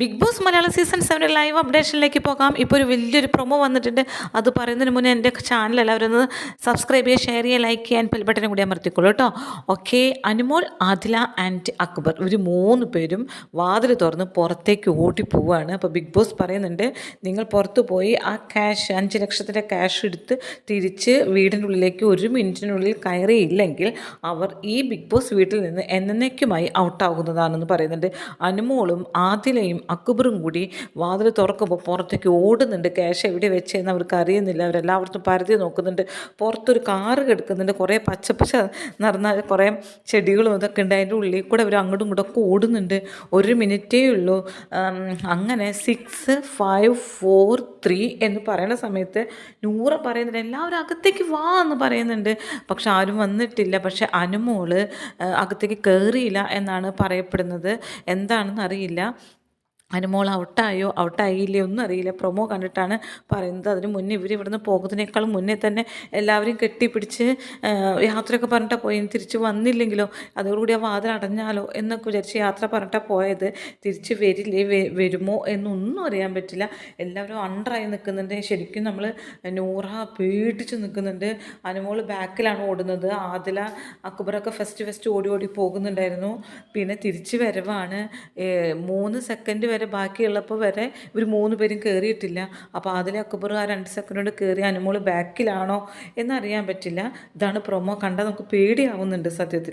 Big Boss Malayalam season സെവന്റെ live അപ്ഡേഷനിലേക്ക് പോകാം. ഇപ്പോൾ ഒരു വലിയൊരു പ്രൊമോ വന്നിട്ടുണ്ട്. അത് പറയുന്നതിന് മുന്നേ എന്റെ ചാനൽ എല്ലാവരും സബ്സ്ക്രൈബ് ചെയ്യുക ഷെയർ ചെയ്യുക ലൈക്ക് ചെയ്യാൻ പെൽബട്ടനും കൂടി അമർത്തിക്കോളൂ കേട്ടോ. Okay Anumol Adila and Akbar. ഒരു മൂന്ന് പേരും വാതിൽ തുറന്ന് പുറത്തേക്ക് ഓടി പോവുകയാണ് അപ്പോൾ ബിഗ് ബോസ് പറയുന്നുണ്ട് നിങ്ങൾ പുറത്ത് പോയി ആ ക്യാഷ് അഞ്ച് ലക്ഷത്തിന്റെ ക്യാഷ് എടുത്ത് തിരിച്ച് വീടിന്റെ ഉള്ളിലേക്ക് ഒരു മിനിറ്റിനുള്ളിൽ കയറിയില്ലെങ്കിൽ അവർ ഈ ബിഗ് ബോസ് വീട്ടിൽ നിന്ന് എന്നേക്കുമായി ഔട്ടാകുന്നതാണെന്ന് പറയുന്നുണ്ട്. അനുമോളും ആദിലയും അക്ബറും കൂടി വാതിൽ തുറക്കുമ്പോൾ പുറത്തേക്ക് ഓടുന്നുണ്ട്. ക്യാഷ് എവിടെ വെച്ചതെന്ന് അവർക്ക് അറിയുന്നില്ല. അവരെല്ലാവർക്കും പരതി നോക്കുന്നുണ്ട്. പുറത്തൊരു കാറ് കിടക്കുന്നുണ്ട്. കുറേ പച്ചപ്പച്ച നിറഞ്ഞ കുറേ ചെടികളും ഇതൊക്കെ ഉണ്ട്. അതിന്റെ ഉള്ളിൽ കൂടെ അവർ അങ്ങോട്ടും ഇങ്ങോട്ടും ഒക്കെ ഓടുന്നുണ്ട്. ഒരു മിനിറ്റേ ഉള്ളൂ. അങ്ങനെ സിക്സ് ഫൈവ് ഫോർ ത്രീ എന്ന് പറയുന്ന സമയത്ത് നൂറ് പറയുന്നുണ്ട്. എല്ലാവരും അകത്തേക്ക് വാ എന്ന് പറയുന്നുണ്ട്. പക്ഷെ ആരും വന്നിട്ടില്ല. പക്ഷെ അനുമോൾ അകത്തേക്ക് കയറിയില്ല എന്നാണ് പറയപ്പെടുന്നത്. എന്താണെന്ന് അറിയില്ല. അനുമോൾ ഔട്ടായോ? ഔട്ടായില്ലേ? ഒന്നും അറിയില്ല. പ്രൊമോ കണ്ടിട്ടാണ് പറയുന്നത്. അതിന് മുന്നേ ഇവർ ഇവിടുന്ന് പോകുന്നതിനേക്കാളും മുന്നേ തന്നെ എല്ലാവരും കെട്ടിപ്പിടിച്ച് യാത്രയൊക്കെ പറഞ്ഞിട്ടാണ് പോയി. തിരിച്ച് വന്നില്ലെങ്കിലോ? അതോടുകൂടി ആ വാതിൽ അടഞ്ഞാലോ? എന്നൊക്കെ വിചാരിച്ച് യാത്ര പറഞ്ഞിട്ടാണ് പോയത്. തിരിച്ച് വരില്ലേ? വരുമോ? എന്നൊന്നും അറിയാൻ പറ്റില്ല. എല്ലാവരും അണ്ടറായി നിൽക്കുന്നുണ്ട്. ശരിക്കും നമ്മൾ നൂറ പേടിച്ച് നിൽക്കുന്നുണ്ട്. അനുമോൾ ബാക്കിലാണ് ഓടുന്നത്. ആദില അക്ബറൊക്കെ ഫസ്റ്റ് ഫസ്റ്റ് ഓടി ഓടി പോകുന്നുണ്ടായിരുന്നു. പിന്നെ തിരിച്ച് വരവാണ്. മൂന്ന് സെക്കൻഡ് വരെ ബാക്കിയുള്ളപ്പോൾ വരെ ഇവർ മൂന്ന് പേരും കയറിയിട്ടില്ല അപ്പോൾ അതിൽ അക്ബർ ആ രണ്ട് സെക്കൻഡ് കൊണ്ട് കയറി അനുമോൾ ബാക്കിലാണോ എന്നറിയാൻ പറ്റില്ല. ഇതാണ് പ്രൊമോ. കണ്ടാൽ നമുക്ക് പേടിയാവുന്നുണ്ട് സത്യത്തിൽ.